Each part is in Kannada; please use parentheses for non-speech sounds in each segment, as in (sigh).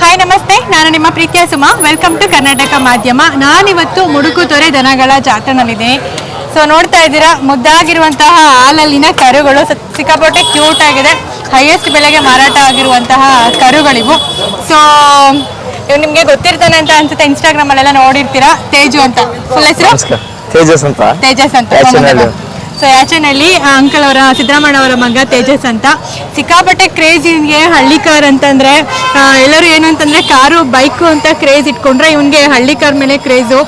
ಹಾಯ್ ನಮಸ್ತೆ. ನಾನು ನಿಮ್ಮ ಪ್ರೀತಿಯ ಸುಮಾ. ವೆಲ್ಕಮ್ ಟು ಕರ್ನಾಟಕ ಮಾಧ್ಯಮ. ನಾನಿವತ್ತು ಮುಡುಕುತೊರೆ ದನಗಳ ಜಾತ್ರೆನಲ್ಲಿದ್ದೀನಿ. ಸೊ ನೋಡ್ತಾ ಇದ್ದೀರಾ ಮುದ್ದಾಗಿರುವಂತಹ ಹಾಲಲ್ಲಿನ ಕರುಗಳು ಸಿಕ್ಕಾಪಟ್ಟೆ ಕ್ಯೂಟ್ ಆಗಿದೆ. ಹೈಯೆಸ್ಟ್ ಬೆಲೆಗೆ ಮಾರಾಟ ಆಗಿರುವಂತಹ ಕರುಗಳಿವು. ಸೊ ಇವ್ ನಿಮ್ಗೆ ಗೊತ್ತಿರ್ತಾನೆ ಅಂತ ಅನ್ಸುತ್ತೆ. ಇನ್ಸ್ಟಾಗ್ರಾಮ್ ಅಲ್ಲೆಲ್ಲ ನೋಡಿರ್ತೀರಾ? ತೇಜು ಅಂತ. ಫುಲ್ ಹೆಸರು? ತೇಜಸ್ ಅಂತ. ತೇಜಸ್ ಅಂತ. ಸೊ ಯಾಚನಲ್ಲಿ ಅಂಕಲ್ ಅವರ ಸಿದ್ದರಾಮಯ್ಯ ಅವರ ಮಗ ತೇಜಸ್ ಅಂತ. ಸಿಕ್ಕಾಪಟ್ಟೆ ಕ್ರೇಜ್ ಇವನಿಗೆ ಹಳ್ಳಿ ಕಾರ್ ಅಂತಂದ್ರೆ ಎಲ್ಲರೂ ಏನು ಅಂತಂದ್ರೆ ಕಾರು ಬೈಕು ಅಂತ ಕ್ರೇಜ್ ಇಟ್ಕೊಂಡ್ರೆ ಇವನಿಗೆ ಹಳ್ಳಿ ಕಾರ್ ಮೇಲೆ ಕ್ರೇಜು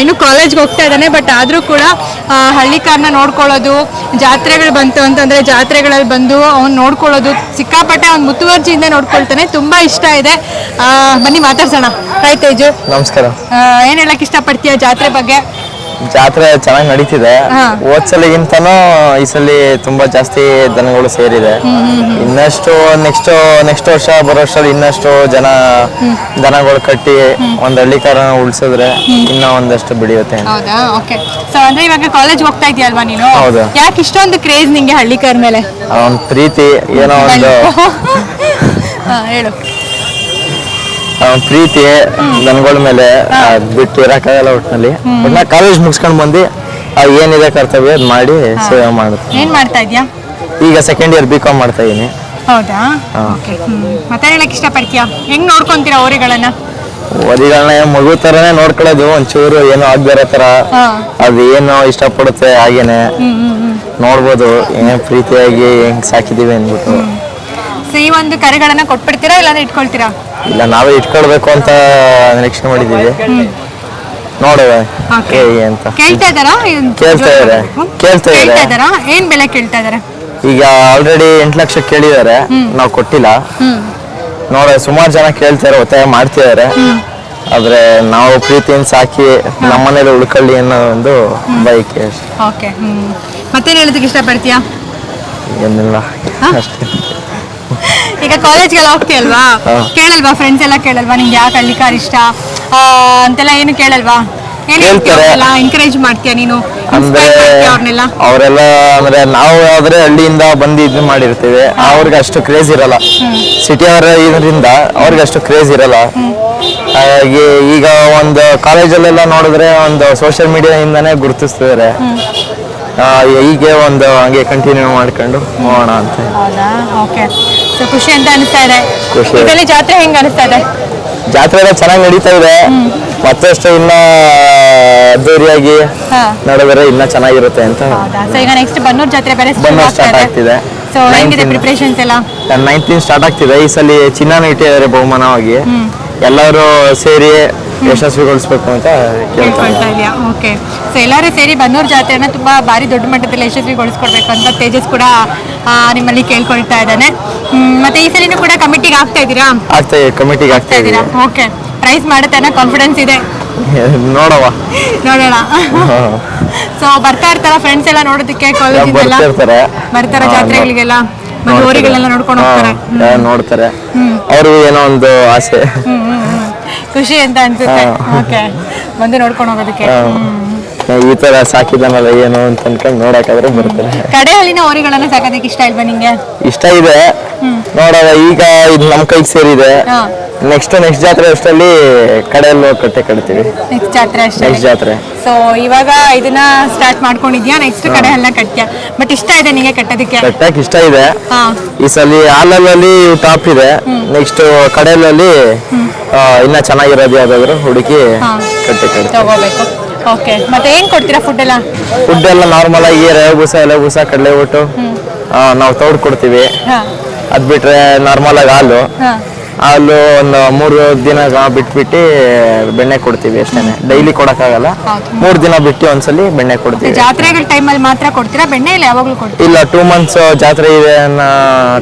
ಇನ್ನು ಕಾಲೇಜ್ಗೆ ಹೋಗ್ತಾ ಇದ್ದಾನೆ ಬಟ್ ಆದರೂ ಕೂಡ ಹಳ್ಳಿ ಕಾರ್ನ ನೋಡ್ಕೊಳ್ಳೋದು ಜಾತ್ರೆಗಳು ಬಂತು ಅಂತಂದ್ರೆ ಜಾತ್ರೆಗಳಲ್ಲಿ ಬಂದು ಅವ್ನು ನೋಡ್ಕೊಳ್ಳೋದು ಸಿಕ್ಕಾಪಟ್ಟೆ ಅವ್ನು ಮುತುವರ್ಜಿಯಿಂದ ನೋಡ್ಕೊಳ್ತಾನೆ ತುಂಬ ಇಷ್ಟ ಇದೆ. ಬನ್ನಿ ಮಾತಾಡ್ಸೋಣ. ಹಾಯ್ ತೇಜು. ನಮಸ್ಕಾರ. ಏನು ಏನ್ ಹೇಳಕ್ ಇಷ್ಟಪಡ್ತೀಯ ಜಾತ್ರೆ ಬಗ್ಗೆ? ಜಾತ್ರೆ ಚೆನ್ನಾಗಿ ನಡೀತಿದೆ. ಹಾ. ಹೋದ್ಸಲಿಗಿಂತನೂ ಈ ಸಲ ತುಂಬಾ ಜಾಸ್ತಿ ದನಗಳು ಸೇರಿದೆ. ಇನ್ನಷ್ಟು ನೆಕ್ಸ್ಟ್ ನೆಕ್ಸ್ಟ್ ವರ್ಷ ಬರೋ ವರ್ಷದಲ್ಲಿ ಇನ್ನಷ್ಟು ಜನ ದನಗಳು ಕಟ್ಟಿ ಒಂದ್ ಹಳ್ಳಿ ಕಾರನ ಉಳ್ಸಿದ್ರೆ ಇನ್ನ ಒಂದಷ್ಟು ಬಿಡಿಯುತ್ತೆ ಅಂತ. ಹೌದಾ? ಓಕೆ ಸೊ ಅಂದ್ರೆ ಇವಾಗ ಕಾಲೇಜ್ ಹೋಗ್ತಾ ಇದೆಯಲ್ವಾ ನೀನು? ಹೌದು. ಯಾಕೆ ಇಷ್ಟೊಂದು ಕ್ರೇಜ್ ನಿಂಗೆ ಹಳ್ಳಿಕಾರ ಮೇಲೆ? ಅವನ್ ಪ್ರೀತಿ ಏನೋ ಒಂದು (laughs) ಹೇಳು. ಪ್ರೀತಿ ದನಗಳ ಮೇಲೆ ಬಿಟ್ಟು ಇರಕ್ಕಾಗಲ್ಲ ಒಟ್ಟಿನಲ್ಲಿ ಬಟ್ ನಾ ಕಾಲೇಜ್ ಮುಗಿಸ್ಕೊಂಡ್ ಬಂದು ಏನಿದೆ ಕರ್ತವ್ಯ ಅದು ಮಾಡಿ ಸೇವೆ ಮಾಡುತ್ತೆ ಏನ್ ಮಾಡ್ತಾ ಇದ್ಯಾ? ಈಗ ಸೆಕೆಂಡ್ ಇಯರ್ ಬಿ ಕಾಮ್ ಮಾಡ್ತಾ ಇದೀನಿ. ಹೌದಾ. ಓಕೆ ಮತ್ತೆ ಹೇಳಕ್ ಇಷ್ಟಪಡ್ತೀಯಾ? ಹೆಂಗ್ ನೋಡ್ಕೊಂತೀರಾ ಓರೆಗಳನ್ನ ಓದಿಗಳನ್ನ ಮಗು ತರನೇ ನೋಡ್ಕೊಳ್ಳೋದು ಒಂಚೂರು ಏನೋ ಆಗ್ದಿರೋ ತರ. ಅದು ಅದು ಏನೋ ಇಷ್ಟಪಡುತ್ತೆ ಹಾಗೇನೆ. ನೋಡ್ಬೋದು ಏನ್ ಪ್ರೀತಿಯಾಗಿ ಹೆಂಗ್ ಸಾಕಿದೀವಿ ಅಂದ್ಬಿಟ್ಟು. ಸೊ ಈ ಒಂದು ಕರೆಗಳನ್ನ ಕೊಟ್ಬಿಡ್ತೀರಾ ಇಲ್ಲಾಂದ್ರೆ ಇಟ್ಕೊಳ್ತೀರಾ? ಇಲ್ಲ ನಾವೇ ಇಟ್ಕೊಳ್ಬೇಕು ಅಂತ ನಿರೀಕ್ಷೆ ಮಾಡಿದೀವಿ ನೋಡುವ Okay. ಹೇಗೆ ಅಂತ. ಕೇಳ್ತಾ ಇದಾರಾ ಇವ್ನ್ ಕೇಳ್ತಾ ಇದಾರೆ. ಹ್ಮ್? ಕೇಳ್ತಾ ಇದಾರೆ. ಕೇಳ್ತಾ ಇದಾರಾ ಏನ್ ಬೆಲೆ ಕೇಳ್ತಾ ಇದಾರೆ ಈಗ ಆಲ್ರೆಡಿ ಎಂಟು ಲಕ್ಷ ಕೇಳಿದ್ದಾರೆ. ನಾವು ಕೊಟ್ಟಿಲ್ಲ. ಹ್ಮ್. ನೋಡ ಸುಮಾರು ಜನ ಕೇಳ್ತಾರೆ ಒತ್ತಾಯ ಮಾಡ್ತಿದ್ದಾರೆ. ಆದ್ರೆ ನಾವು ಪ್ರೀತಿಯಿಂದ ಸಾಕಿ ನಮ್ಮನೇಲಿ ಉಳ್ಕೊಳ್ಳಿ ಅನ್ನೋ ಒಂದು ಬೈಕ್ ಓಕೆ. ಹ್ಮ್. ಮತ್ತೇನ್ ಹೇಳೋದಕ್ಕೆ ಇಷ್ಟಪಡ್ತೀಯಾ? ಏನಿಲ್ಲ. ಹಾ? ಅಷ್ಟೇ. (laughs) ಈಗ ಕಾಲೇಜ್ಗೆಲ್ಲ ಹೋಗ್ತೀಯಲ್ವಾ. ಕೇಳಲ್ವಾ ಫ್ರೆಂಡ್ಸ್ ಎಲ್ಲ ಕೇಳಲ್ವಾ? ನಿಂಗೆ ಯಾಕೆ ಹಳ್ಳಿ ಕಾರ್ ಇಷ್ಟ? ಆ, ಅಂತೆಲ್ಲ ಏನು ಕೇಳಲ್ವಾ? ಏನು ಕೇಳ್ತಾರೆ. ಎಂಕರೇಜ್ ಮಾಡ್ತೀಯ ನೀನು? ಅಂದ್ರೆ Inspire ಮಾಡ್ತೀಯ ಅವ್ರನ್ನೆಲ್ಲ? ಅವರೆಲ್ಲ ಅಂದ್ರೆ ನಾವು ಆದ್ರೆ ಹಳ್ಳಿಯಿಂದ ಬಂದು ಇದು ಮಾಡಿರ್ತೀವಿ. ಅವ್ರಿಗೆ ಅಷ್ಟು ಕ್ರೇಜ್ ಇರಲ್ಲ. ಸಿಟಿ ಅವರ ಇದರಿಂದ ಅವ್ರಿಗೆ ಅಷ್ಟು ಕ್ರೇಜ್ ಇರಲ್ಲ. ಹಾಗಾಗಿ ಈಗ ಒಂದು ಕಾಲೇಜಲ್ಲೆಲ್ಲ ನೋಡಿದ್ರೆ ಒಂದು ಸೋಷಿಯಲ್ ಮೀಡಿಯಾದಿಂದಾನೇ ಗುರುತಿಸ್ತಿದ್ದಾರೆ ಹೀಗೆ ಒಂದು ಹಂಗೆ ಕಂಟಿನ್ಯೂ ಮಾಡ್ಕೊಂಡು ಹೋಗೋಣ ಅಂತ ಹೌದಾ? ಓಕೆ ಸೊ ಖುಷಿ ಅಂತ ಅನಿಸ್ತಾ ಇದೆ. ಖುಷಿ. ಇದರಲ್ಲಿ ಜಾತ್ರೆ ಹೆಂಗ್ ಅನಿಸ್ತಾ ಇದೆ? ಜಾತ್ರೆ ಎಲ್ಲ ಚೆನ್ನಾಗಿ ನಡೀತಾ ಇದೆ. ಮತ್ತಷ್ಟು ಇನ್ನ ಅದ್ದೂರಿಯಾಗಿ ಹಾ. ನಡೆದರೆ ಇನ್ನ ಚೆನ್ನಾಗಿರುತ್ತೆ ಅಂತ ಹೌದಾ? ಸೊ ಈಗ ನೆಕ್ಸ್ಟ್ ಬನ್ನೂರ್ ಜಾತ್ರೆ ಬೇರೆ ಬನ್ನೂರ್ start ಆಗ್ತಿದೆ. ಸೊ ಹೆಂಗಿದೆ 19 ಪ್ರಿಪರೇಷನ್ಸ್ ಎಲ್ಲ? ನೈನ್ಟೀನ್ ಸ್ಟಾರ್ಟ್ ಆಗ್ತಿದೆ. ಈ ಸಲ ಚಿನ್ನನ ಇಟ್ಟಿದ್ದಾರೆ ಬಹುಮಾನವಾಗಿ. ಎಲ್ಲರೂ ಸೇರಿ ಯಶಸ್ವಿಗೊಳಿಸ್ಬೇಕು ಅಂತ ಕೇಳ್ಕೊಳ್ತಾ ಇದೆಯಾ ಓಕೆ ಸೊ ಎಲ್ಲರೂ ಸೇರಿ ಬನ್ನೂರು ಜಾತ್ರೆನ ತುಂಬಾ ಭಾರಿ ದೊಡ್ಡ ಮಟ್ಟದಲ್ಲಿ ಯಶಸ್ವಿಗೊಳಿಸ್ಕೊಡ್ಬೇಕು ಅಂತ ತೇಜಸ್ ಕೂಡ ನಿಮ್ಮಲ್ಲಿ ಕೇಳ್ಕೊಳ್ತಾ ಇದ್ದಾನೆ. ಮತ್ತೆ ಈ ಸಲಿನೂ ಕೂಡ ಕಮಿಟಿಗೆ ಆಗ್ತಾ ಇದ್ದೀರಾ? ಆಗ್ತಾ ಕಮಿಟಿಗೆ ಆಗ್ತಾ ಇದ್ದೀರಾ? ಓಕೆ ಪ್ರೈಸ್ ಮಾಡುತ್ತೆ ಅನ್ನೋ ಕಾನ್ಫಿಡೆನ್ಸ್ ಇದೆ. ನೋಡವ (laughs) ನೋಡೋಣ. ಸೊ (laughs) ಬರ್ತಾ ಇರ್ತಾರ ಫ್ರೆಂಡ್ಸ್ ಎಲ್ಲ ನೋಡೋದಕ್ಕೆ ಕಾಲೇಜ್ ಬರ್ತಾರ ಜಾತ್ರೆಗಳಿಗೆಲ್ಲ? ನೋಡ್ತಾರೆ. ಅವ್ರಿಗೂ ಏನೋ ಒಂದು ಆಸೆ. ಖುಷಿ ಅಂತ ಅನ್ಸುತ್ತೆ. ಓಕೆ ಬಂದು ನೋಡ್ಕೊಂಡು ಹೋಗೋದಕ್ಕೆ. ಈ ತರ ಸಾಕಿದನಲ್ಲ ಏನು ಅಂತ ಅನ್ಕೊಂಡು ನೋಡಕ್ಕಾದ್ರೆ ಬರ್ತಾರೆ ಕಡೆ ಹಳ್ಳಿನ ಊರುಗಳನ್ನ ಸಾಕೋದಕ್ಕೆ ಇಷ್ಟ ಇಲ್ವಾ ನಿಂಗೆ? ಇಷ್ಟ ಇದೆ. ನೋಡವ ಈಗ ಇದು ನಮ್ಮ ಕೈಗೆ ಸೇರಿದೆ. ನೆಕ್ಸ್ಟ್ ನೆಕ್ಸ್ಟ್ ಜಾತ್ರೆ ಅಷ್ಟರಲ್ಲಿ ಕಡೆಯಲ್ಲಿ ಕಟ್ಟೆ ಕಟ್ತೀವಿ. ನೆಕ್ಸ್ಟ್ ಜಾತ್ರೆ ಅಷ್ಟೇ. ನೆಕ್ಸ್ಟ್ ಜಾತ್ರೆ. ಸೊ ಇವಾಗ ಇದನ್ನ ಸ್ಟಾರ್ಟ್ ಮಾಡ್ಕೊಂಡಿದ್ಯಾ? ನೆಕ್ಸ್ಟ್ ಕಡೆ ಎಲ್ಲ ಕಟ್ತೀಯ? ಬಟ್ ಇಷ್ಟ ಇದೆ ನಿಂಗೆ ಕಟ್ಟೋದಕ್ಕೆ? ಕಟ್ಟಕ್ ಇಷ್ಟ ಇದೆ. ಈ ಸಲ ಹಾಲಲ್ಲಿ ಟಾಪ್ ಇದೆ. ನೆಕ್ಸ್ಟ್ ಕಡೆಯಲ್ಲಿ ಇನ್ನ ಚೆನ್ನಾಗಿರೋದು ಯಾವ್ದಾದ್ರು ಹುಡುಕಿ. ಕಟ್ಟೆ ಕಟ್ಟಿ ತಗೋಬೇಕು. ಓಕೆ ಮತ್ತೆ ಏನ್ ಕೊಡ್ತೀರಾ ಫುಡ್ ಎಲ್ಲ? ಫುಡ್ ಎಲ್ಲ ನಾರ್ಮಲ್ ಆಗಿ ರವೆ ಬೂಸ ಎಲೆ ಬೂಸ ಕಡಲೆ ಒಟ್ಟು ನಾವು ತೌಡ್ ಕೊಡ್ತೀವಿ. ಹಾ. ಅದ್ ಬಿಟ್ರೆ ನಾರ್ಮಲ್ ಆಗಿ ಹಾಲು. ಹಾ. ಹಾಲು ಒಂದು ಮೂರು ದಿನ ಬಿಟ್ಬಿಟ್ಟು ಬೆಣ್ಣೆ ಕೊಡ್ತೀವಿ ಅಷ್ಟೇ ಡೈಲಿ ಕೊಡಕ್ಕಾಗಲ್ಲ. ಮೂರು ದಿನ ಬಿಟ್ಟು ಒಂದ್ಸಲಿ ಬೆಣ್ಣೆ ಕೊಡ್ತೀವಿ. ಜಾತ್ರೆಗಳ ಟೈಮಲ್ಲಿ ಮಾತ್ರ ಕೊಡ್ತೀರಾ? ಬೆಣ್ಣೆ ಇಲ್ಲ ಯಾವಾಗಲೂ ಕೊಡ್ತೀರಾ? ಇಲ್ಲ ಟೂ ಮಂತ್ಸ್ ಜಾತ್ರೆ ಇದೆ ಅನ್ನೋ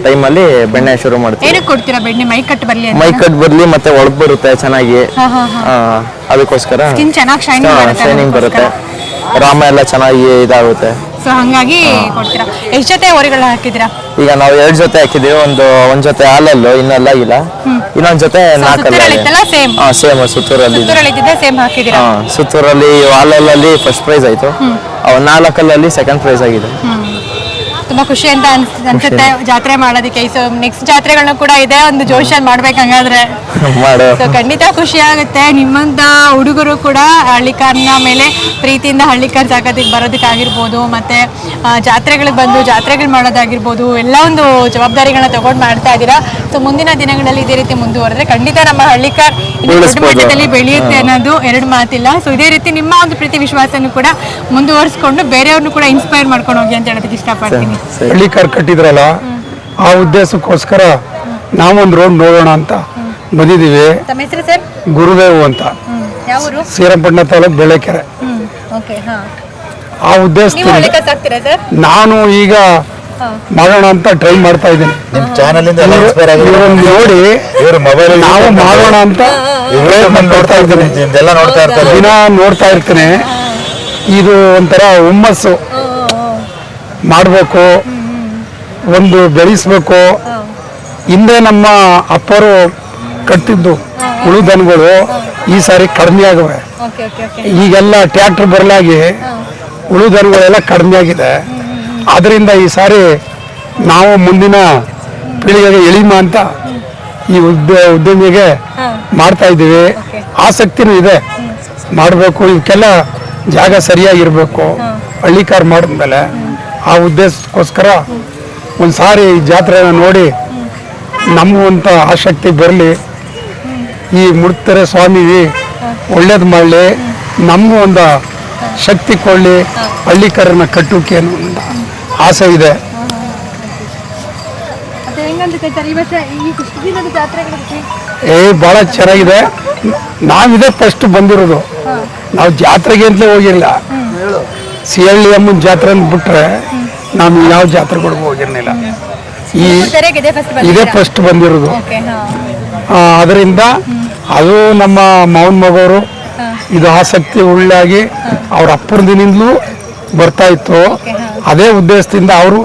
ಟೈಮಲ್ಲಿ ಬೆಣ್ಣೆ ಶುರು ಮಾಡ್ತೀವಿ. ಏನಕ್ಕೆ ಕೊಡ್ತೀರಾ ಬೆಣ್ಣೆ? ಮೈ ಕಟ್ ಬರ್ಲಿ ಮೈ ಕಟ್ ಬರ್ಲಿ ಮತ್ತೆ ಒಳಗ್ ಬರುತ್ತೆ ಚೆನ್ನಾಗಿ. ಅದಕ್ಕೋಸ್ಕರ ಚೆನ್ನಾಗಿ ಶೈನಿಂಗ್ ಬರುತ್ತೆ. ರಾಮ ಎಲ್ಲ ಚೆನ್ನಾಗಿ ಇದಾಗುತ್ತೆ. ಸೊ ಹಂಗಾಗಿ ಕೊಡ್ತೀರಾ? ಎಷ್ಟು ಜೊತೆ ಹೊರಿಗಳು ಹಾಕಿದ್ದೀರಾ? ಈಗ ನಾವು ಎರಡ್ ಜೊತೆ ಹಾಕಿದೀವಿ ಒಂದು ಒಂದ್ ಜೊತೆ ಹಾಲಲ್ಲು ಇನ್ನೆಲ್ಲ ಇಲ್ಲ ಇನ್ನೊಂದ್ ಜೊತೆ ನಾಲ್ಕಲ್ಲಿ ಸುತ್ತೂರಲ್ಲಿ ಇತ್ತಲ್ಲ ಸೇಮ್ ಹಾ ಸೇಮ್ ಸುತ್ತೂರಲ್ಲಿ ಇದೆ. ಸುತ್ತೂರಲ್ಲಿ ಇದ್ದಿದ್ದೆ ಸೇಮ್ ಹಾಕಿದ್ದೀರಾ? ಹಾ ಸುತ್ತೂರಲ್ಲಿ ಹಾಲಲ್ಲಿ ಫಸ್ಟ್ ಪ್ರೈಸ್ ಆಯ್ತು. ಅವ್ ನಾಲ್ಕಲ್ಲಲ್ಲಿ ಸೆಕೆಂಡ್ ಪ್ರೈಸ್ ಆಗಿದೆ. ತುಂಬಾ ಖುಷಿ ಅಂತ ಅನ್ಸ್- ಅನ್ಸುತ್ತೆ ಜಾತ್ರೆ ಮಾಡೋದಕ್ಕೆ. ಸೊ ನೆಕ್ಸ್ಟ್ ಜಾತ್ರೆಗಳನ್ನ ಕೂಡ ಇದೆ ಒಂದು ಜೋಶನ್ ಮಾಡ್ಬೇಕು ಹಂಗಾದ್ರೆ. (laughs) ಸೊ ಖಂಡಿತ ಖುಷಿ ಆಗುತ್ತೆ. ನಿಮ್ಮಂತ ಹುಡುಗರು ಕೂಡ ಹಳ್ಳಿಕಾರ್ನ ಮೇಲೆ ಪ್ರೀತಿಯಿಂದ ಹಳ್ಳಿಕಾರ್ ಜಾಗದಿಗ್ ಬರೋದಕ್ಕೆ ಆಗಿರ್ಬೋದು ಮತ್ತೆ ಆ, ಜಾತ್ರೆಗಳಿಗೆ ಬಂದು ಜಾತ್ರೆಗಳು ಮಾಡೋದಾಗಿರ್ಬೋದು ಎಲ್ಲ ಒಂದು ಜವಾಬ್ದಾರಿಗಳನ್ನ ತಗೊಂಡು ಮಾಡ್ತಾ ಇದ್ದೀರಾ. ಸೊ ಮುಂದಿನ ದಿನಗಳಲ್ಲಿ ಇದೇ ರೀತಿ ಮುಂದುವರೆದ್ರೆ ಖಂಡಿತ ನಮ್ಮ ಹಳ್ಳಿಕಾರ್ ಮಟ್ಟದಲ್ಲಿ ಬೆಳೆಯುತ್ತೆ ಅನ್ನೋದು ಎರಡು ಮಾತಿಲ್ಲ. ಸೊ ಇದೇ ರೀತಿ ನಿಮ್ಮ ಒಂದು ಪ್ರತಿ ವಿಶ್ವಾಸನೂ ಕೂಡ ಮುಂದುವರಿಸಿಕೊಂಡು ಬೇರೆಯವ್ರನ್ನು ಕೂಡ ಇನ್ಸ್ಪೈರ್ ಮಾಡ್ಕೊಂಡು ಹೋಗಿ ಅಂತ ಹೇಳೋದಕ್ಕೆ ಇಷ್ಟಪಡ್ತೀನಿ. ಹಳ್ಳಿಕಾರ್ ಕಟ್ಟಿದ್ರಲ್ಲ ಆ ಉದ್ದೇಶಕ್ಕೋಸ್ಕರ ನಾವೊಂದು ರೋಡ್ ನೋಡೋಣ ಅಂತ ಬಂದಿದ್ದೀವಿ. ಗುರುದೇವು ಸರ್? ಗುರುದೇವ್ ಅಂತ. ಯಾವ ತಾಲೂಕ್ ಶ್ರೀರಂಪಟ್ಟಣ ತಾಲೂಕು ಬೆಳೆಕೆರೆ. ಓಕೆ ಹಾ. ಆ ಉದ್ದೇಶ ನಾನು ಈಗ ಮಾಡೋಣ ಅಂತ ಟ್ರೈ ಮಾಡ್ತಾ ಇದ್ದೀನಿ. ನಿಮ್ ಚಾನಲ್ ಇಂದ ಎಲ್ಲ ಇನ್ಸ್ಪೈರ್ ಆಗಿ ನೋಡಿ ಇವ್ರ ಮೊಬೈಲ್ ನಾವು ಮಾಡೋಣ ಅಂತ ಪ್ರಯತ್ನ ನೋಡ್ತಾ ಇದ್ದೀನಿ. ಇದೆಲ್ಲ ನೋಡ್ತಾ ಇರ್ತಾರೆ. ದಿನ ನೋಡ್ತಾ ಇರ್ತೀನಿ. ಇದು ಒಂಥರ ಹುಮ್ಮಸ್ಸು. ಮಾಡಬೇಕು ಒಂದು ಬೆಳೆಸ್ಬೇಕು. ಹಿಂದೆ ನಮ್ಮ ಅಪ್ಪರು ಕಟ್ಟಿದ್ದು ಉಳುದನಗಳು ಈ ಸಾರಿ ಕಡಿಮೆ ಆಗವೆ. ಓಕೆ ಓಕೆ ಓಕೆ ಈಗೆಲ್ಲ ಟ್ರ್ಯಾಕ್ಟರ್ ಬರಲಾಗಿ ಉಳುದನಗಳೆಲ್ಲ ಕಡಿಮೆ ಆಗಿದೆ. ಅದರಿಂದ ಈ ಸಾರಿ ನಾವು ಮುಂದಿನ ಪೀಳಿಗೆಗೆ ಎಳಿಮ ಅಂತ ಈ ಉದ್ದ ಉದ್ಯಮಿಗೆ ಮಾಡ್ತಾ ಇದ್ದೀವಿ. ಆಸಕ್ತಿನೂ ಇದೆ. ಮಾಡಬೇಕು. ಇವಕ್ಕೆಲ್ಲ ಜಾಗ ಸರಿಯಾಗಿರ್ಬೇಕು. ಹಳ್ಳಿಕಾರ್ ಮಾಡಿದ್ಮೇಲೆ ಆ ಉದ್ದೇಶಕ್ಕೋಸ್ಕರ ಒಂದು ಸಾರಿ ಈ ಜಾತ್ರೆನ ನೋಡಿ ನಮಗಂತ ಆಸಕ್ತಿ ಬರಲಿ. ಈ ಮುಡ್ತಾರೆ ಸ್ವಾಮಿ ಒಳ್ಳೇದು ಮಾಡಲಿ. ನಮಗೂ ಒಂದು ಶಕ್ತಿ ಕೊಡಲಿ. ಹಳ್ಳಿಕರನ್ನ ಕಟ್ಟೋಕೆ ಅಂತ ಆಸೆ ಇದೆ. ಏ ಭಾಳ ಚೆನ್ನಾಗಿದೆ. ನಾವಿದೆ ಫಸ್ಟ್ ಬಂದಿರೋದು. ನಾವು ಜಾತ್ರೆಗೆ ಅಂತಲೇ ಹೋಗಿಲ್ಲ ಸಿಹಳ್ಳಿ ಅಮ್ಮನ ಜಾತ್ರೆ ಬಿಟ್ರೆ ನಾವು ಯಾವ ಜಾತ್ರೆಗಳಿಗೂ ಹೋಗಿರಲಿಲ್ಲ. ಈ ಇದೇ ಫಸ್ಟ್ ಬಂದಿರೋದು. ಅದರಿಂದ ಅದು ನಮ್ಮ ಮಾವನ ಮಗವರು ಇದು ಆಸಕ್ತಿ ಉಳ್ಳಾಗಿ ಅವ್ರ ಅಪ್ಪನ ದಿನಿಂದಲೂ ಬರ್ತಾ ಇತ್ತು. ಅದೇ ಉದ್ದೇಶದಿಂದ ಅವರು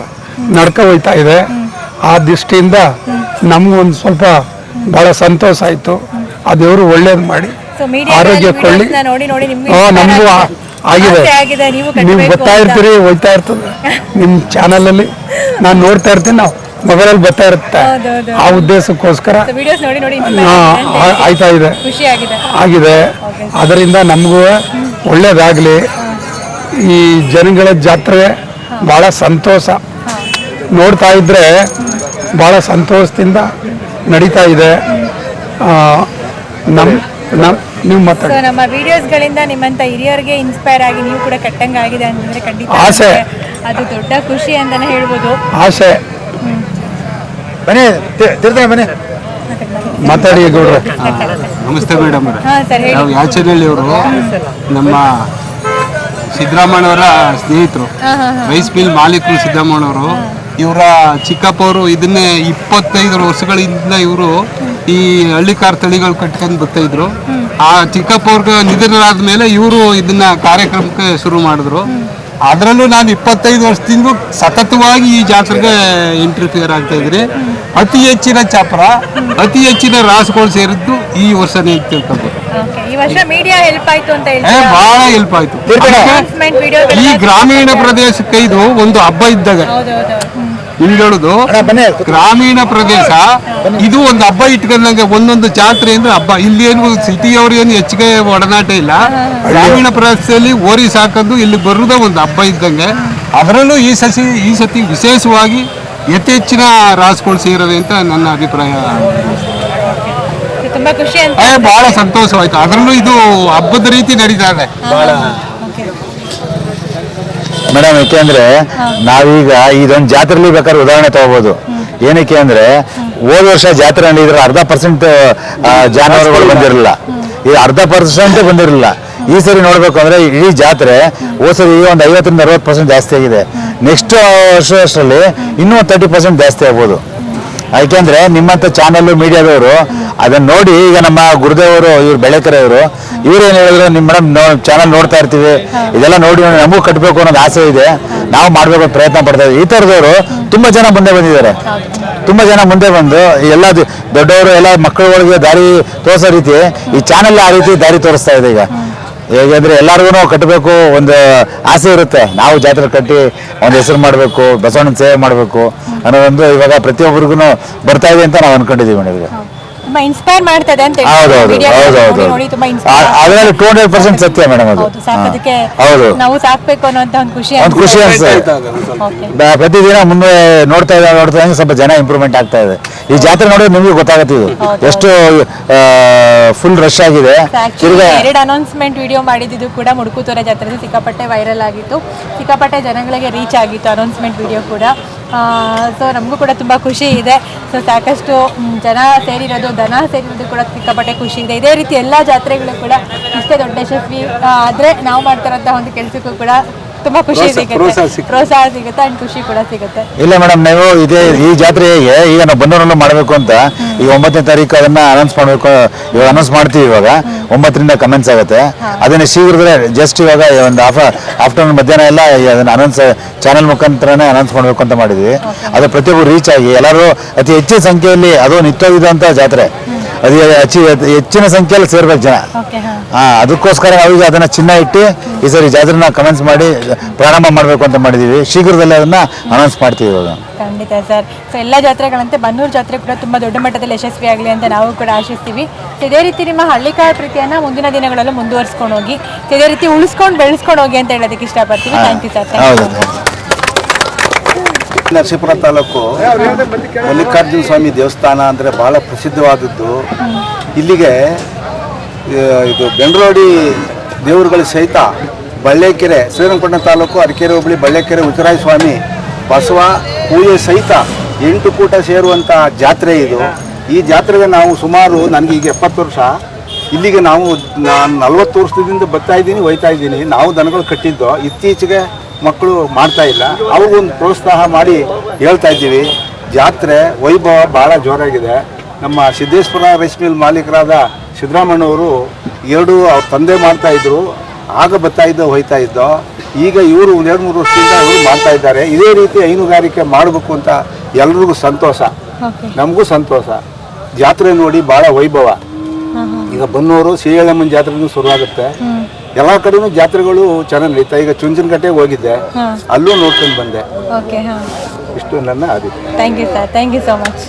ನಡ್ಕ ಹೋಯ್ತಾ ಇದೆ. ಆ ದೃಷ್ಟಿಯಿಂದ ನಮಗೂ ಒಂದು ಸ್ವಲ್ಪ ಬಹಳ ಸಂತೋಷ ಆಯಿತು. ಆ ದೇವರು ಒಳ್ಳೇದು ಮಾಡಿ ಆರೋಗ್ಯ ಕೊಳ್ಳಿ. ನಿಮ್ಗೆ ಆಗಿದೆ. ನೀವು ಬರ್ತಾ. ಇರ್ತೀರಿ ಹೋಯ್ತಾ ಇರ್ತದೆ. ನಿಮ್ಮ ಚಾನಲಲ್ಲಿ ನಾನು ನೋಡ್ತಾ ಇರ್ತೀನಿ ನಾವು. ಮೊಬೈಲಲ್ಲಿ ಬರ್ತಾ ಇರುತ್ತೆ. ಆ ಉದ್ದೇಶಕ್ಕೋಸ್ಕರ ಆಯ್ತಾ ಇದೆ ಆಗಿದೆ. ಅದರಿಂದ ನಮಗೂ ಒಳ್ಳೇದಾಗಲಿ. ಈ ಜನಗಳ ಜಾತ್ರೆ ಭಾಳ ಸಂತೋಷ. ನೋಡ್ತಾ ಇದ್ರೆ ಭಾಳ ಸಂತೋಷದಿಂದ ನಡೀತಾ ಇದೆ. ನಮ್ಮ ನಮ್ ನಮ್ ನೀವು ಮಾತಾಡಿ. ನಮ್ಮ ವಿಡಿಯೋಸ್ ಗಳಿಂದ ನಿಮ್ಮಂತ ಹಿರಿಯರಿಗೆ ಇನ್ಸ್ಪೈರ್ ಆಗಿ ನೀವು ಕೂಡ ಕಟ್ಟಂಗ ಆಗಿದೆ ಅಂತಂದ್ರೆ ಖಂಡಿತ ಆಸೆ. ಅದು ದೊಡ್ಡ ಖುಷಿ ಅಂತಾನೆ ಹೇಳ್ಬೋದು. ಆಸೆ. ಬನ್ನಿ ತಿರ್ತಾನೆ ಬನ್ನಿ. ಮಾತಾಡಿ ಗೌಡ್ರೆ. ನಮಸ್ತೆ ಮೇಡಮ್ ನಾವು ಯಾಚನಹಳ್ಳಿ ಅವರು ನಮ್ಮ ಸಿದ್ದರಾಮಣ್ಣವರ ಸ್ನೇಹಿತರು. ರೈಸ್ ಮಿಲ್ ಮಾಲೀಕರು ಸಿದ್ದರಾಮಣ್ಣವರು ಇವರ ಚಿಕ್ಕಪ್ಪವರು ಇದನ್ನೇ ಇಪ್ಪತ್ತೈದು ವರ್ಷಗಳಿಂದ ಇವರು ಈ ಹಳ್ಳಿಕಾರ್ ತಳಿಗಳು ಕಟ್ಕೊಂಡು ಬರ್ತಾ ಇದ್ರು. ಆ ಚಿಕ್ಕಪ್ಪವ್ರಿಗೆ ನಿಧನರಾದ ಮೇಲೆ ಇವರು ಇದನ್ನ ಕಾರ್ಯಕ್ರಮಕ್ಕೆ ಶುರು ಮಾಡಿದ್ರು. ಅದರಲ್ಲೂ ನಾನು ಇಪ್ಪತ್ತೈದು ವರ್ಷದಿಂದ ಸತತವಾಗಿ ಈ ಜಾತ್ರೆಗೆ ಇಂಟರ್ಫಿಯರ್ ಆಗ್ತಾ ಇದ್ರಿ ಅತಿ ಹೆಚ್ಚಿನ ಚಾಪರ ಅತಿ ಹೆಚ್ಚಿನ ರಾಸುಗಳು ಸೇರಿದ್ದು ಈ ವರ್ಷನೇ ಅಂತ ತಿಳ್ಕೊಬೋದು. ಓಕೆ ಈ ವರ್ಷ ಮೀಡಿಯಾ ಹೆಲ್ಪ್ ಆಯ್ತು ಅಂತ ಹೇಳ್ತೀರಾ? ಬಹಳ ಹೆಲ್ಪ್ ಆಯ್ತು. ಈ ಗ್ರಾಮೀಣ ಪ್ರದೇಶಕ್ಕೆ ಇದು ಒಂದು ಹಬ್ಬ ಇದ್ದಾಗ ಬನ್ನಿ. ಗ್ರಾಮೀಣ ಪ್ರದೇಶ ಇದು ಒಂದು ಹಬ್ಬ ಇಟ್ಕೊಂಡಂಗೆ ಒಂದೊಂದು ಜಾತ್ರೆ ಅಂದ್ರೆ ಹಬ್ಬ. ಇಲ್ಲಿ ಏನು ಸಿಟಿಯವ್ರಿಗೇನು ಹೆಚ್ಚಿಗೆ ಒಡನಾಟ ಇಲ್ಲ. ಗ್ರಾಮೀಣ ಪ್ರದೇಶದಲ್ಲಿ ಓರಿ ಸಾಕಂದು ಇಲ್ಲಿ ಬರೋದೇ ಒಂದು ಹಬ್ಬ ಇದ್ದಂಗೆ. ಅದರಲ್ಲೂ ಈ ಸಸಿ ಈ ಸತಿ ವಿಶೇಷವಾಗಿ ಯಥೇಚ್ಚಿನ ರಾಸ್ಕೊಂಡು ಸೇರದೆ ಅಂತ ನನ್ನ ಅಭಿಪ್ರಾಯ. ಸೊ ತುಂಬಾ ಖುಷಿ ಅಂತ ಏ ಬಹಳ ಸಂತೋಷವಾಯ್ತು. ಅದರಲ್ಲೂ ಇದು ಹಬ್ಬದ ರೀತಿ ನಡೀತಾ ಇದೆ. ಓಕೆ ಮೇಡಮ್ ಯಾಕೆಂದ್ರೆ ನಾವೀಗ ಇದೊಂದು ಜಾತ್ರೆಲಿ ಬೇಕಾದ್ರೆ ಉದಾಹರಣೆ ತಗೋಬಹುದು ಏನಕ್ಕೆ ಅಂದ್ರೆ ಹೋದ ವರ್ಷ ಜಾತ್ರೆ ನಡೆದಿದ್ರೆ ಅರ್ಧ ಪರ್ಸೆಂಟ್ ಜಾನುವಾರುಗಳು ಬಂದಿರಲಿಲ್ಲ. ಈ ಅರ್ಧ ಪರ್ಸೆಂಟ್ ಬಂದಿರಲಿಲ್ಲ. ಈ ಸರಿ ನೋಡ್ಬೇಕು ಅಂದ್ರೆ ಇಡೀ ಜಾತ್ರೆ ಹೋದ ಸರಿ ಒಂದು ಐವತ್ತರಿಂದ ಅರವತ್ತು ಪರ್ಸೆಂಟ್ ಜಾಸ್ತಿ ಆಗಿದೆ. ನೆಕ್ಸ್ಟ್ ವರ್ಷ ಅಷ್ಟರಲ್ಲಿ ಇನ್ನೂ ತರ್ಟಿ ಪರ್ಸೆಂಟ್ ಜಾಸ್ತಿ ಆಗ್ಬೋದು. ಯಾಕೆಂದ್ರೆ ನಿಮ್ಮಂತ ಚಾನಲ್ ಮೀಡಿಯಾದವರು ಅದನ್ನ ನೋಡಿ ಈಗ ನಮ್ಮ ಗುರುದೇವರು, ಇವ್ರು ಬೆಳೆಕರೆ ಇವರು ಇವ್ರು ಏನ್ ಹೇಳಿದ್ರು ನಿಮ್ಮ ಮೇಡಮ್ ಚಾನಲ್ ನೋಡ್ತಾ ಇರ್ತೀವಿ. ಇದೆಲ್ಲ ನೋಡಿ ನಮಗೂ ಕಟ್ಟಬೇಕು ಅನ್ನೋದು ಆಸೆ ಇದೆ. ನಾವು ಮಾಡ್ಬೇಕು ಪ್ರಯತ್ನ ಪಡ್ತಾ ಇದ್ದೀವಿ. ಈ ತರದವರು ತುಂಬಾ ಜನ ಮುಂದೆ ಬಂದಿದ್ದಾರೆ. ತುಂಬಾ ಜನ ಮುಂದೆ ಬಂದು ಎಲ್ಲ ದೊಡ್ಡವರು, ಎಲ್ಲ ಮಕ್ಕಳುಗಳಿಗೆ ದಾರಿ ತೋರಿಸೋ ರೀತಿ ಈ ಚಾನಲ್ ಆ ರೀತಿ ದಾರಿ ತೋರಿಸ್ತಾ ಇದೆ ಈಗ. ಹೇಗೆಂದ್ರೆ ಎಲ್ಲರಿಗೂ ಕಟ್ಟಬೇಕು ಒಂದು ಆಸೆ ಇರುತ್ತೆ. ನಾವು ಜಾತ್ರೆ ಕಟ್ಟಿ ಒಂದು ಹೆಸರು ಮಾಡಬೇಕು ಬಸವಣ್ಣನ ಸೇವೆ ಮಾಡಬೇಕು ಅನ್ನೋದೊಂದು ಇವಾಗ ಪ್ರತಿಯೊಬ್ಬರಿಗೂ ಬರ್ತಾ ಇದೆ ಅಂತ ನಾವು ಅನ್ಕೊಂಡಿದೀವಿ ಮೇಡಮ್ ಈಗ ತುಂಬಾ ಇನ್ಸ್ಪೈರ್ ಅಂತ ಹೌದೌದು ನೋಡಿ ನೋಡಿ ತುಂಬಾ ಟೂ ಹಂಡ್ರೆಡ್ ಪರ್ಸೆಂಟ್ ಸತ್ಯ ಮೇಡಮ್ ಅದು. ಹೌದು. ಹೌದು. ನಾವು ಸಾಕ್ಬೇಕು ಅನ್ನೋಂತ ಒಂದು ಖುಷಿ ಒಂದು ಖುಷಿ ಅನ್ಸುತ್ತೆ. ಪ್ರತಿದಿನ ಮುಂದೆ ನೋಡ್ತಾ ಇದ್ದ ನೋಡ್ತಾ ಇದ್ದಂಗೆ ಸ್ವಲ್ಪ ಜನ ಇಂಪ್ರೂವ್ಮೆಂಟ್ ಆಗ್ತಾ ಇದೆ. ಈ ಜಾತ್ರೆ ನೋಡಿದ್ರೆ ನಿಮಗೆ ಗೊತ್ತಾಗುತ್ತೆ ಇದು. ಎಷ್ಟು ಫುಲ್ ರಶ್ ಆಗಿದೆ. ತಿರ್ಗಾ ಎರಡು ಅನೌನ್ಸ್ಮೆಂಟ್ ವಿಡಿಯೋ ಮಾಡಿದ್ದು ಕೂಡ ಮುಡುಕುತೋರೆ ಜಾತ್ರೆ ಸಿಕ್ಕಾಪಟ್ಟೆ ವೈರಲ್ ಆಗಿತ್ತು. ಸಿಕ್ಕಾಪಟ್ಟೆ ಜನಗಳಿಗೆ ರೀಚ್ ಆಗಿತ್ತು ಅನೌನ್ಸ್ಮೆಂಟ್ ವಿಡಿಯೋ ಕೂಡ. ಸೊ ನಮಗೂ ಕೂಡ ತುಂಬ ಖುಷಿ ಇದೆ. ಸೊ ಸಾಕಷ್ಟು ಜನ ಸೇರಿರೋದು ದನ ಸೇರಿರೋದು ಕೂಡ ಸಿಕ್ಕಾಪಟ್ಟೆ ಖುಷಿ ಇದೆ. ಇದೇ ರೀತಿ ಎಲ್ಲ ಜಾತ್ರೆಗಳು ಕೂಡ ಇಷ್ಟೇ ದೊಡ್ಡ ಯಶಸ್ವಿ. ಆದರೆ ನಾವು ಮಾಡ್ತಿರೋಂಥ ಒಂದು ಕೆಲಸಕ್ಕೂ ಕೂಡ ತುಂಬ ಖುಷಿ ಸಿಗುತ್ತೆ. ಪ್ರೋತ್ಸಾಹ ಸಿಗುತ್ತೆ ಆ್ಯಂಡ್ ಖುಷಿ ಕೂಡ ಸಿಗುತ್ತೆ. ಇಲ್ಲ ಮೇಡಮ್ ನೀವು ಇದೇ ಈ ಜಾತ್ರೆಗೆ ಈಗ ನಾವು ಬಂದೂರಲ್ಲೂ ಮಾಡಬೇಕು ಅಂತ ಈಗ ಒಂಬತ್ತನೇ ತಾರೀಕು ಅದನ್ನ ಅನೌನ್ಸ್ ಮಾಡಬೇಕು ಇವಾಗ ಅನೌನ್ಸ್ ಮಾಡ್ತೀವಿ ಇವಾಗ. ಒಂಬತ್ತರಿಂದ ಕಮೆಂಟ್ಸ್ ಆಗುತ್ತೆ. ಅದನ್ನ ಶೀಘ್ರದಲ್ಲೇ ಜಸ್ಟ್ ಇವಾಗ ಒಂದು ಆಫ್ ಆಫ್ಟರ್ನೂನ್ ಮಧ್ಯಾಹ್ನ ಎಲ್ಲ ಅದನ್ನ ಅನೌನ್ಸ್ ಚಾನೆಲ್ ಮುಖಾಂತರನೇ ಅನೌನ್ಸ್ ಮಾಡಬೇಕು ಅಂತ ಮಾಡಿದ್ವಿ. ಅದು ಪ್ರತಿಯೊಬ್ಬರು ರೀಚ್ ಆಗಿ ಎಲ್ಲರೂ ಅತಿ ಹೆಚ್ಚಿನ ಸಂಖ್ಯೆಯಲ್ಲಿ ಅದು ನಿತ್ಯವಿದಂತ ಜಾತ್ರೆ. ಅದು ಹೆಚ್ಚಿ ಹೆಚ್ಚಿನ ಸಂಖ್ಯೆಯಲ್ಲಿ ಸೇರ್ಬೇಕು ಜನ. ಹಾಂ. ಅದಕ್ಕೋಸ್ಕರ ನಾವೀಗ ಅದನ್ನ ಚಿನ್ನ ಇಟ್ಟು ಈ ಸರಿ ಜಾತ್ರೆನ ಕಮೆಂಟ್ಸ್ ಮಾಡಿ ಪ್ರಾರಂಭ ಮಾಡಬೇಕು ಅಂತ ಮಾಡಿದೀವಿ. ಶೀಘ್ರದಲ್ಲೇ ಅದನ್ನ ಅನೌನ್ಸ್ ಮಾಡ್ತೀವಿ ಇವಾಗ. ಖಂಡಿತ ಸರ್. ಸೊ ಎಲ್ಲ ಜಾತ್ರೆಗಳಂತೆ ಬನ್ನೂರು ಜಾತ್ರೆ ಕೂಡ ತುಂಬ ದೊಡ್ಡ ಮಟ್ಟದಲ್ಲಿ ಯಶಸ್ವಿ ಆಗಲಿ ಅಂತ ನಾವು ಕೂಡ ಆಶಿಸ್ತೀವಿ. ಇದೇ ರೀತಿ ನಿಮ್ಮ ಹಳ್ಳಿಕಾಯ ಪ್ರೀತಿಯನ್ನು ಮುಂದಿನ ದಿನಗಳಲ್ಲೂ ಮುಂದುವರಿಸ್ಕೊಂಡು ಹೋಗಿ ಇದೇ ರೀತಿ ಉಳಿಸ್ಕೊಂಡು ಬೆಳೆಸ್ಕೊಂಡು ಹೋಗಿ ಅಂತ ಹೇಳೋದಕ್ಕೆ ಇಷ್ಟಪಡ್ತೀವಿ. ಥ್ಯಾಂಕ್ ಯು ಸರ್ ಹೌದು. ನರಸೀಪುರ ತಾಲೂಕು ಮಲ್ಲಿಕಾರ್ಜುನ ಸ್ವಾಮಿ ದೇವಸ್ಥಾನ ಅಂದರೆ ಬಹಳ ಪ್ರಸಿದ್ಧವಾದದ್ದು. ಇಲ್ಲಿಗೆ ಇದು ಬೆಂಗಳೂಡಿ ದೇವರುಗಳ ಸಹಿತ ಬಳ್ಳೇಕೆರೆ, ಶ್ರೀರಂಗಪಟ್ಟಣ ತಾಲೂಕು, ಅರಕೆರೆ ಹೋಬಳಿ ಬಳ್ಳೇಕೆರೆ ಉತ್ತರಾಯ ಸ್ವಾಮಿ, ಬಸವ ಪೂಜೆ ಸಹಿತ ಎಂಟು ಕೂಟ ಸೇರುವಂಥ ಜಾತ್ರೆ ಇದು. ಈ ಜಾತ್ರೆಗೆ ನಾವು ಸುಮಾರು, ನನಗೆ ಈಗ ಎಪ್ಪತ್ತು ವರ್ಷ. ಇಲ್ಲಿಗೆ ನಾವು ನಾನು ನಲ್ವತ್ತು ವರ್ಷದಿಂದ ಬರ್ತಾ ಇದ್ದೀನಿ ಹೋಯ್ತಾ ಇದ್ದೀನಿ. ನಾವು ದನಗಳು ಕಟ್ಟಿದ್ದು ಇತ್ತೀಚೆಗೆ ಮಕ್ಕಳು ಮಾಡ್ತಾ ಇಲ್ಲ. ಅವ್ರಿಗೊಂದು ಪ್ರೋತ್ಸಾಹ ಮಾಡಿ ಹೇಳ್ತಾ ಇದ್ದೀವಿ. ಜಾತ್ರೆ ವೈಭವ ಭಾಳ ಜೋರಾಗಿದೆ. ನಮ್ಮ ಸಿದ್ದೇಶ್ವರ ರೇಷ್ಮಿಲ್ ಮಿಲ್ ಮಾಲೀಕರಾದ ಸಿದ್ದರಾಮಣ್ಣವರು ಎರಡು ಅವ್ರ ತಂದೆ ಮಾಡ್ತಾ ಇದ್ರು ಆಗ ಬರ್ತಾ ಇದ್ದ ಹೋಯ್ತಾ ಇದ್ದೋ. ಈಗ ಇವರು ಎರಡು ಮೂರು ವರ್ಷದಿಂದ ಇವರು ಮಾಡ್ತಾ ಇದ್ದಾರೆ. ಇದೇ ರೀತಿ ಹೈನುಗಾರಿಕೆ ಮಾಡಬೇಕು ಅಂತ ಎಲ್ರಿಗೂ ಸಂತೋಷ. ನಮಗೂ ಸಂತೋಷ. ಜಾತ್ರೆ ನೋಡಿ ಭಾಳ ವೈಭವ. ಈಗ ಬನ್ನೂರು ಸಿಎಳಮ್ಮನ ಜಾತ್ರೆನೂ ಶುರುವಾಗುತ್ತೆ. ಎಲ್ಲ ಕಡೆನೂ ಜಾತ್ರೆಗಳು ಚೆನ್ನಾಗಿ ನಡೀತಾ ಈಗ ಚುಂಚನಕಟ್ಟೆಗೆ ಹೋಗಿದ್ದೆ. ಅಲ್ಲೂ ನೋಡ್ಕೊಂಡು ಬಂದೆ. ಇಷ್ಟು ನನ್ನ ಅಭಿಪ್ರಾಯ thank you sir thank you so much